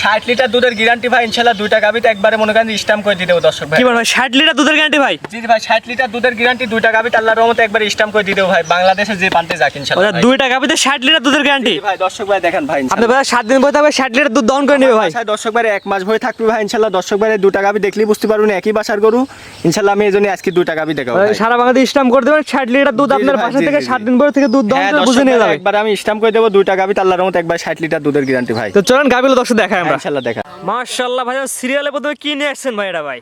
ষাট লিটার দুধের গ্যারান্টি ভাই ইনশাল্লাহ দুইটা গাবিতে একবারে মনে করেন স্টাম্প করে দিয়ে দর্শক ভাই। কি বল ভাই ষাট লিটার দুধের গ্যারান্টি ভাই? জি ভাই ষাট লিটার দুধের গ্যারান্টি দুইটা গাবিতে আল্লাহর রহমতে একবার স্টাম্প করে দিয়ে ভাই বাংলাদেশে যে পান্তে যাক ইনশাল্লাহ। দুইটা গাবিতে ষাট লিটার দুধের গ্যারান্টি ভাই দর্শক ভাই দেখেন ভাই আপনি ভাই সাত দিন পরে থাকবে ষাট লিটার দুধ দহন করে নেবে ভাই। দর্শক ভাই এক মাস ভরে থাকবে ভাই ইনশাল্লাহ। দর্শক ভাই দুটা গাবি দেখলেই বুঝতে পারবেন একই বাসার গরু। ইনশাল্লাহ আমি এই জন্য আজকে দুটা গাবি দেখাবো ভাই। সারা বাংলাদেশ স্টাম্প করে দেবেন ষাট লিটার দুধ আপনার বাসা থেকে সাত দিন পরে থেকে দুধ দহন হ্যাঁ, করে বুঝে নিয়ে যাবে। একবার আমি স্টাম্প করে দেবো দুইটা গাবি আল্লাহর রহমতে একবার ষাট লিটার দুধের গ্যারান্টি ভাই। তো চলেন গাবিগুলো দর্শক আমরা। ইনশাল্লাহ দেখা। মাশাআল্লাহ ভাই সিরিয়ালে প্রথমে কি নিয়ে আসছেন ভাই এটা ভাই?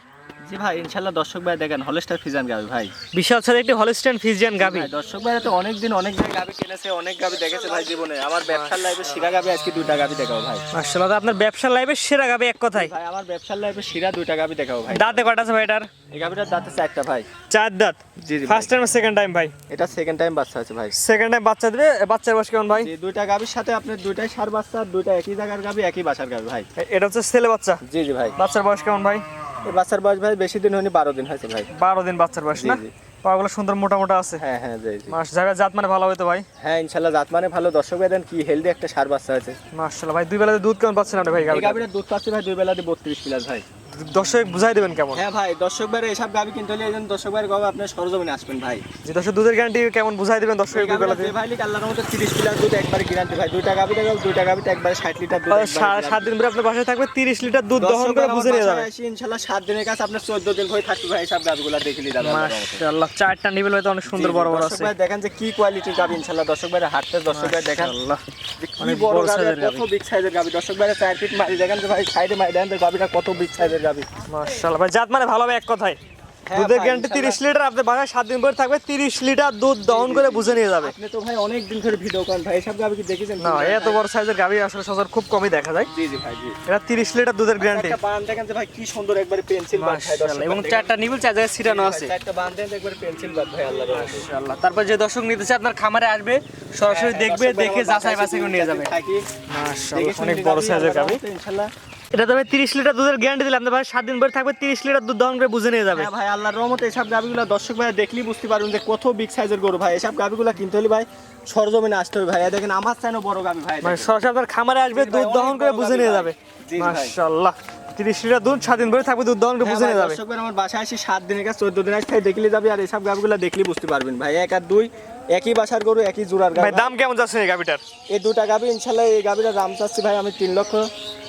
জি ভাই ইনশাল্লাহ দর্শক ভাই দেখেন হলস্টার ফিজান গাবি ভাই। বিশাল সাথে একটি হলিস্টেন ফিজিয়ান গাবি। দর্শক ভাই তো অনেক দিন অনেক জায়গায় গাবি কিনেছে অনেক গাবি দেখেছে ভাই জীবনে। আমার ব্যবসার লাইফে শিরা গাবি আজকে দুইটা গাবি দেখাবো ভাই। মাশাআল্লাহ আপনার ব্যবসা লাইফে সেরা গাবি এক কথায়। ভাই আমার ব্যবসার লাইফে শিরা দুইটা গাবি দেখাবো ভাই। দাঁতে কটা আছে ভাই এটার? এই গাবিটার দাঁতে চারটা ভাই। চার দাঁত। জি জি ফার্স্ট টাইম সেকেন্ড টাইম ভাই? এটা সেকেন্ড টাইম বাচ্চা আছে ভাই। সেকেন্ড টাইম বাচ্চা দিবে বাচ্চার বয়স কেমন ভাই? দুইটা গাবির সাথে আপনার দুইটাই সার বাচ্চা দুইটা একই জায়গার গাবি একই বাসার গাবি ভাই। এটা হচ্ছে ছেলে বাচ্চা। জি জি ভাই। বাচ্চার বয়স কেমন ভাই? বাচ্চার বয়স ভাই বেশি দিন হয়নি বারো দিন হয়েছে ভাই। বারো দিন বাচ্চার বয়স না। পাগুলো সুন্দর মোটা মোটা আছে। হ্যাঁ হ্যাঁ জি জি। মাস জায়গা জাত মানে ভালো হয়তো ভাই? হ্যাঁ ইনশাল্লাহ জাত মানে ভালো। দর্শক ভাই দেন কি হেলদি একটা সার বাচ্চা আছে মাশাআল্লাহ ভাই দুই বেলাতে দুধ কেমন পাচ্ছেন আপনি ভাই গাবিটা দুধ পাচ্ছি ভাই দুই বেলাতে বত্রিশ প্লাস ভাই। দর্শক বুঝাই দেবেন কেমন? হ্যাঁ ভাই দর্শক ভাইয়ের এসব গাবি কিনতে হলে এই জন্য দর্শক গাবি আপনার সরজমিনে আসবেন ভাই। যে দর্শক দুধের গ্যারান্টি কেমন বুঝাই দেবেন দর্শক যে ভাই লিখ আল্লাহর মতো তিরিশ প্লাস দুধ একবার গ্যারান্টি ভাই দুইটা গাবি দেখাবো দুইটা গাবিতে একবার ষাট লিটার দুধ সাত দিন পরে আপনার বাসায় থাকবে তিরিশ লিটার দুধ দহন করে বুঝে নিয়ে যাবে বাসায় আসি ইনশাল্লাহ সাত দিনের কাছে আপনার চোদ্দ দিন হয়ে থাকবে ভাই সব গাবিগুলো দেখলি দাদা মাশাআল্লাহ চারটা নিবেল হয়তো অনেক সুন্দর বড় বড় আছে। ভাই দেখেন যে কি কোয়ালিটির গাবি ইনশাল্লাহ দর্শক ভাই হাঁটতে দর্শক ভাই দেখেন কি অনেক বড় গাবি কত বিগ সাইজের গাবি। দর্শক ভাই চার ফিট মারি দেখেন যে ভাই সাইডে মারি দেখেন গাবিটা কত বিগ সাইজের গাবি মাশাআল্লাহ। ভাই জাত মানে ভালো হবে এক কথায়। হ্যাঁ দুধের গ্যারান্টি তিরিশ ইনশাআল্লাহ। লিটার আপনার বাসায় সাত দিন পরে থাকবে তিরিশ লিটার দুধ দহন করে বুঝে নিয়ে যাবে। আপনি তো ভাই অনেক দিন ধরে ভিডিও করেন ভাই এসব গাবি কি দেখেছেন? না এত বড় সাইজের গাভি আসলে সচরাচর খুব কমই দেখা যায়। জি জি ভাই জি। এটা তিরিশ লিটার দুধের গ্যারান্টি একটা বান দেখেন ভাই কি সুন্দর একবারে পেন্সিল ভাই দর্শক এবং চারটা নিবেল চার জায়গায় ছিটানো আছে। চারটা বান দেন একবারে পেন্সিল ভাই আল্লাহ মাশাআল্লাহ। তারপর যে দর্শক আপনার খামারে আসবে সরাসরি দেখবে দেখে যাচাই বাছাই করে নিয়ে যাবে। মাশাআল্লাহ অনেক বড় সাইজের গাভি ইনশাআল্লাহ। এটা তবে তিরিশ লিটার দুধের গ্যারান্টি দিলাম তো ভাই সাত দিন পরে থাকবে তিরিশ লিটার দুধ দহন করে বুঝে নিয়ে যাবে। হ্যাঁ ভাই আল্লাহর রহমতে এসব গাভিগুলো দর্শক ভাই দেখলেই বুঝতে পারবেন যে কত বিগ সাইজের গরু। ভাই এসব গাভিগুলো কিনতে হলে ভাই সরজমিনে আসতে হবে ভাই। দেখেন আমার চাইনো বড় গাভি ভাই। মানে সরাসরি খামারে আসবে দুধ দহন করে বুঝে নিয়ে যাবে। মাশাআল্লাহ। তিরিশ লিটার দুধ স্বাধীন করে থাকবে দুধ দহন হ্যাঁ বুঝে নিয়ে যাবে। আমার বাসায় আসি সাত দিনের কাছে চোদ্দ দিনের কাছে দেখলে যাবে আর এসব গাবগুলো দেখলে বুঝতে পারবেন ভাই। এক আর দুই একই বাসার গরু একই জোড়ার ভাই দাম কেমন যাচ্ছে এই গাবিটার? এই দুটা গাবি ইনশাল্লাহ এই গাবিটার দাম চাচ্ছি ভাই আমি তিন লক্ষ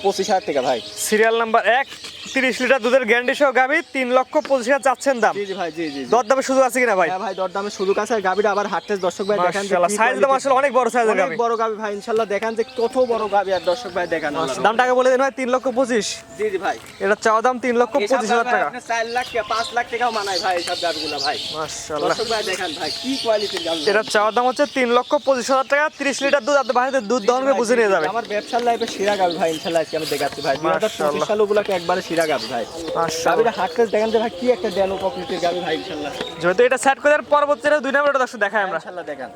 পঁচিশ হাজার টাকা ভাই। সিরিয়াল নাম্বার এক তিরিশ লিটার দুধের গ্যারান্টি সহ তিন লক্ষ পঁচিশ হাজার চাচ্ছেন দাম। জি জি ভাই জি জি দামে সুযোগ আছে কিনা ভাই? হ্যাঁ ভাই দরদামে সুযোগ আছে। আর গাবিটা আবার হাঁটতে দর্শক ভাই দেখান সাইজ quality- মাশাআল্লাহ অনেক বড় সাইজের অনেক বড় গাবি ভাই ইনশাল্লাহ দেখান যে কত বড় গাবি আর দর্শক ভাই দেখান দাম টাকা বলে দিন ভাই তিন লক্ষ পঁচিশ। জি জি ভাই। এটা চাওয়া দাম তিন লক্ষ পঁচিশ হাজার টাকা। আপনি চার লাখ পাঁচ লাখ টাকাও মানায় ভাই এইসব গাবিগুলো ভাই। মাশাআল্লাহ। দর্শক ভাই দেখান ভাই কি কোয়ালিটির গাবি এটা চাওয়ার দাম হচ্ছে তিন লক্ষ পঁচিশ হাজার টাকা তিরিশ লিটার দুধ আপনার বাড়িতে দুধ দহন করে বুঝে নিয়ে যাবে। আমার ব্যবসার লাইফে শিরা গাবি ভাই ইনশাল্লাহ আজকে আমি দেখাচ্ছি ভাই। দুই হাজার পঁচিশ মাশাআল্লাহ। সাল ওগুলোকে একবারে শিরা গাবি ভাই। গাবিটা হাঁটতে দেখান ভাই কি একটা দেন গাবি ভাই ইনশাল্লাহ। যেহেতু এটা সেট করে দেওয়ার পরবর্তীতে দুই নম্বরটা দর্শক দেখাই আমরা। দেখান।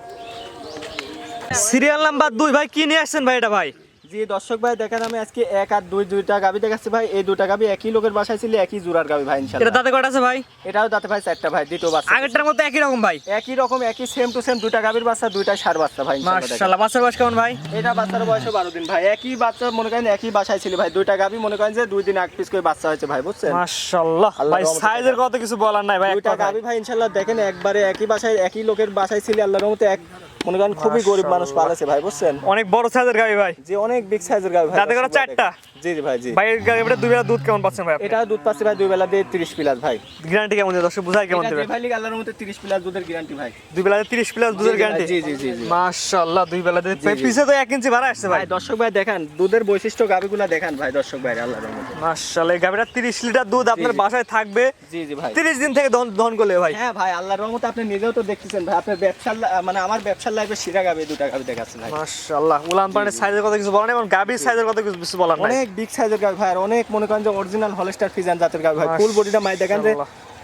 সিরিয়াল নাম্বার দুই ভাই কি নিয়ে আসছেন ভাই এটা ভাই? জি দর্শক ভাই দেখেন আমি আজকে এক আর দুই দুইটা গাবি দেখাচ্ছি ভাই। এই দুটা গাবি একই লোকের বাসায় ছিল একই জোড়ার গাবি ভাই এটা ইনশাল্লাহ দাঁতে কটা আছে ভাই? এটাও দাঁতে ভাই চারটা ভাই দ্বিতীয় বাচ্চা। আগেরটার মতো একই রকম ভাই? একই রকম একই সেম টু সেম দুটা গাবির বাচ্চা দুইটা সার বাচ্চা ভাই মাশাআল্লাহ বাচ্চার বয়স কেমন ভাই? এটা বাচ্চার বয়স বারো দিন ভাই। একই বাচ্চা মনে করেন একই বাসায় ছিল ভাই। দুইটা গাবি মনে করেন যে দুই দিন এক পিস করে বাচ্চা হয়েছে ভাই বুঝছেন? মাশাআল্লাহ ভাই সাইজের কথা কিছু বলার নাই ভাই দুইটা। গাবি ভাই ইনশাল্লাহ দেখেন একবারে একই বাসায় একই লোকের বাসায় ছিল আল্লাহর রহমতে এক মনে করেন খুবই গরিব মানুষ পালেছে ভাই বুঝছেন? অনেক বড় সাইজের গাবি ভাই। যে অনেক বিগ সাইজের গাবি ভাই। দাঁতে করা চারটা? দেখেন। জি জি ভাই জি। ভাই এর গাবিটা দুই বেলা দুধ কেমন পাচ্ছেন ভাই এটা দুধ পাচ্ছি ভাই দুই বেলা দিয়ে তিরিশ প্লাস ভাই। গ্যারান্টি কেমন দর্শক বুঝাই কেমন দেবে ভাই আল্লাহর তিরিশ প্লাস দুধের গ্যারান্টি ভাই। দুই বেলা তিরিশ প্লাস দুধের জি, জি, গ্যারান্টি জি জি জি মাশাআল্লাহ দুই বেলা জি। পিছে তো এক ইঞ্চি ভাড়া আসছে ভাই। দর্শক ভাই দেখেন দুধের বৈশিষ্ট্য গাবিগুলা দেখান ভাই দর্শক ভাই আল্লাহর রহমতে। মাশাআল্লাহ গাবিটা তিরিশ লিটার দুধ আপনার বাসায় থাকবে। জি জি ভাই। তিরিশ দিন থেকে দহন দহন করলে ভাই। হ্যাঁ ভাই আল্লাহর রহমতে আপনি নিজেও তো দেখতেছেন ভাই আপনার ব্যবসার লা- মানে আমার ব্যবসার লাইফে শিরা গাবি দুটা গাবি দেখাচ্ছে ভাই। মাশাআল্লাহ উলান পানের সাইজের কথা কিছু বলার এবং গাবির সাইজের কথা কিছু বলার নাই। অনেক বিগ সাইজের গাবি ভাই আর অনেক মনে করেন যে অরিজিনাল হলস্টার ফিজান জাতের গাবি ভাই। ফুল বডিটা মাই দেখেন যে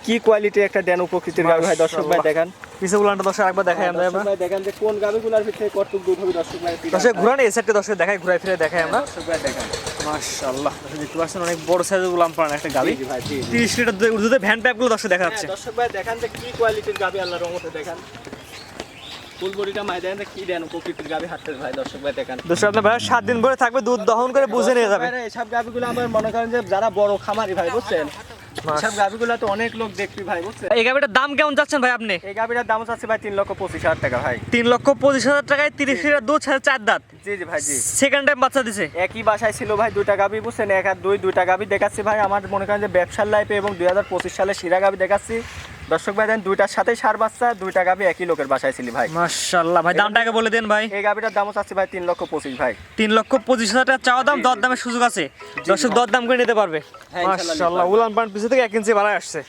কি কোয়ালিটির একটা ড্যানো প্রকৃতির গাবি ভাই দর্শক ভাই দেখেন। পিছে উলানটা দর্শক একবার দেখাই আমরা দর্শক ভাই দেখেন যে কোন গাবিগুলার ভিতরে কতটুকু দুধ হবে দর্শক ভাই দর্শক ঘুরান এই সাইডটা দর্শক দেখাই ঘুরাই ফিরে দেখাই আমরা। দর্শক ভাই দেখেন। মাশাআল্লাহ দেখতে পাচ্ছেন অনেক বড় সাইজের উলান পান একটা জি। তিরিশ লিটার দুধের উর্দুতে ভ্যান প্যাপগুলো দর্শক দেখা যাচ্ছে হ্যাঁ, দর্শক ভাই দেখেন যে কি কোয়ালিটির গাবি আল্লাহর রহমতে দেখেন। ফুল মাই দেন কি দেন প্রকৃতির গাবি হাঁটতে ভাই দর্শক ভাই দেখেন। দর্শক আপনার ভাই সাত দিন পরে থাকবে দুধ দহন করে বুঝে নিয়ে যাবে। গাবিগুলো আমার মনে করেন যে যারা বড় খামারি ভাই বুঝছেন? গাবিগুলো তো অনেক লোক দেখবি ভাই বুঝছেন? এই গাভিটার দাম কেমন যাচ্ছেন ভাই আপনি? এই গাবিটার দাম আছে ভাই তিন লক্ষ পঁচিশ হাজার টাকা ভাই। তিন লক্ষ পঁচিশ হাজার টাকায় তিরিশ লিটার দুধ সাড়ে চার দাঁত। জি জি ভাই জি। সেকেন্ড টাইম বাচ্চা দিছে। একই বাসায় ছিল ভাই দুইটা গাবি বুঝছেন? এক আর দুই দুইটা গাবি দেখাচ্ছি ভাই। আমার মনে করেন যে ব্যবসার লাইফে এবং দুই হাজার পঁচিশ সালে শিরা গাবি দেখাচ্ছি। দর্শক ভাই দেন দুইটার সাথেই সার বাচ্চা দুইটা গাবি একই লোকের বাসায় ছিল ভাই। মাশাল্লাহ ভাই দামটা আগে বলে দেন ভাই। এই গাবিটার দাম চাচ্ছি ভাই তিন লক্ষ পঁচিশ ভাই। তিন লক্ষ পঁচিশ হাজার টাকা চাওয়া দাম দর দামের সুযোগ আছে। দর্শক দর দাম করে নিতে পারবে। হ্যাঁ, মাশাল্লাহ উলান পান পিছু থেকে এক ইঞ্চি বাড়ায় আসছে।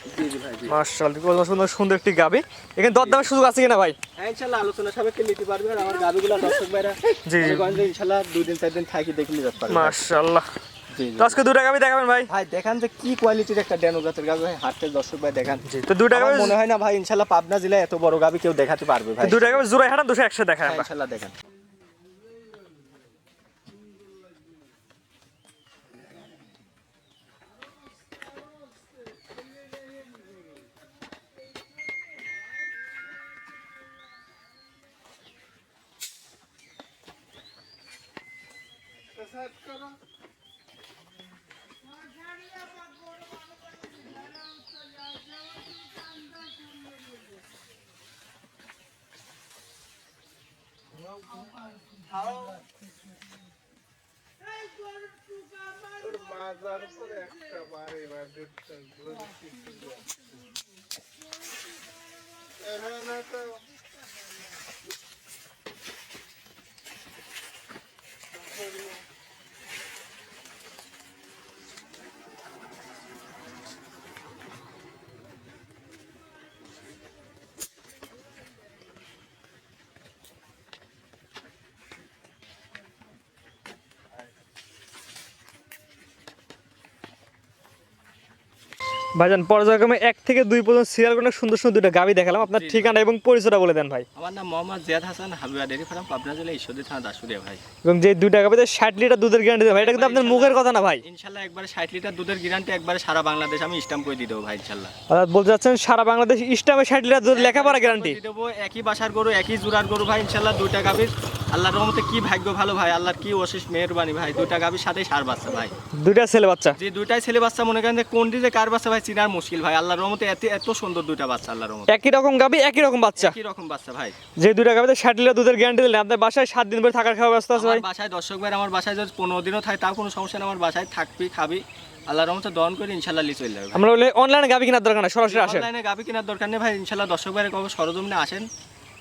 মাশাল্লাহ সুন্দর সুন্দর একটি গাবি। এখানে দর দামের সুযোগ আছে কিনা ভাই? হ্যাঁ ইনশাল্লাহ আলোচনা সাপেক্ষে নিতে পারবে। আর আমার গাবিগুলো দর্শক ভাইরা জি, জি। ইনশাল্লাহ দুই দিন চার দিন থাকি দেখে নিতে পারবে। তো আজকে দুটা গাবি দেখাবেন ভাই। ভাই দেখান যে কি কোয়ালিটির একটা ড্যানো জাতের গাবি ভাই হাটের দর্শক ভাই দেখান। তো দুটা গাবি মনে হয় না ভাই ইনশাল্লাহ পাবনা জেলায় এত বড় গাবি কেউ দেখাতে পারবে ভাই। দুটা গাবি জোড়াই হাঁটান দুশো একশো দেখায় হ্যাঁ, আমরা বাড়ি দেখান ভাইজান পর্যায়ক্রমে এক থেকে দুই পর্যন্ত সিরিয়াল করে সুন্দর সুন্দর দুটো গাবি দেখালাম। আপনার ঠিকানা এবং পরিচয়টা বলে দেন ভাই। আমার নাম মোহাম্মদ জিয়াদ হাসান হাবিবা ডেরি ফার্ম পাবনা জেলা ঈশ্বরদী থানা দাসুরিয়া ভাই। এবং যে দুইটা গাবিতে ষাট লিটার দুধের গ্যারান্টি দেন ভাই। এটা কিন্তু আপনার মুখের কথা না ভাই। ইনশাল্লাহ একবারে ষাট লিটার দুধের গ্যারান্টি একবারে সারা বাংলাদেশ আমি স্টাম্প করে দিয়ে দেবো ভাই ইনশাল্লাহ। অর্থাৎ বলতে চাচ্ছেন সারা বাংলাদেশ ইস্টামে ষাট লিটার দুধ লেখাপড়া গ্যারান্টি দেবো একই বাসার গরু একই জোড়ার গরু ভাই ইনশাল্লাহ দুইটা গাভীর আল্লাহর রহমতে কি ভাগ্য ভালো ভাই আল্লাহর কি অশেষ মেহরবানি ভাই। দুইটা গাভীর সাথে সার বাচ্চা ভাই। দুইটা ছেলে বাচ্চা। যে দুইটাই ছেলে বাচ্চা মনে করেন যে কোন দিকে কার বাচ্চা ভাই চিনার মুশকিল ভাই আল্লাহর রহমতে এত এত সুন্দর দুইটা বাচ্চা আল্লাহর রহমতে। একই রকম গাবি একই রকম বাচ্চা। একই রকম বাচ্চা ভাই। যে দুইটা গাবিতে ষাট লিটার দুধের গ্যারান্টি দিলেন আপনার বাসায় সাত দিন ধরে থাকার খাওয়া ব্যবস্থা আছে ভাই? বাসায় দর্শক ভাই আমার বাসায় যদি পনেরো দিনও থাকে তাও কোনো সমস্যা নেই আমার বাসায় থাকবি খাবি। আল্লাহর রহমতে দহন করে ইনশাল্লাহ চলে যাবে আমরা বলে অনলাইনে গাবি কেনার দরকার না সরাসরি আসেন। অনলাইনে গাবি কেনার দরকার নেই ভাই ইনশাল্লাহ দর্শক ভাই কবে সরজমিনে আসেন।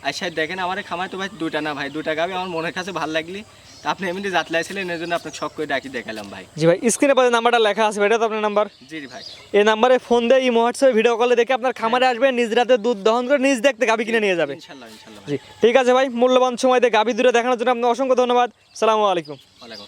আইসা দেখেন আমার খামায় তো ভাই দুইটা না ভাই দুইটা গাভি আমার মনের কাছে ভালো লাগলি। তা আপনি এমনি যাতলাইছিলেন এই জন্য আপনাকে শখ করে ডাকি দেখালাম ভাই। জি ভাই স্ক্রিনে পাশে নাম্বারটা লেখা আছে এটা তো আপনার নাম্বার জি ভাই। এই নাম্বারে ফোন দিয়ে এই হোয়াটসঅ্যাপে ভিডিও কলে দেখে আপনার খামারে আসবে নিজ রাতে দুধ দহন করে নিজ দেখতে গাবি কিনে নিয়ে যাবে। ইনশাল্লাহ ইনশাল্লাহ জি ঠিক আছে ভাই মূল্যবান সময় দিয়ে গাবি দূরে দেখানোর জন্য আপনার অসংখ্য ধন্যবাদ। সালামু আলাইকুম। ওয়ালাইকুম।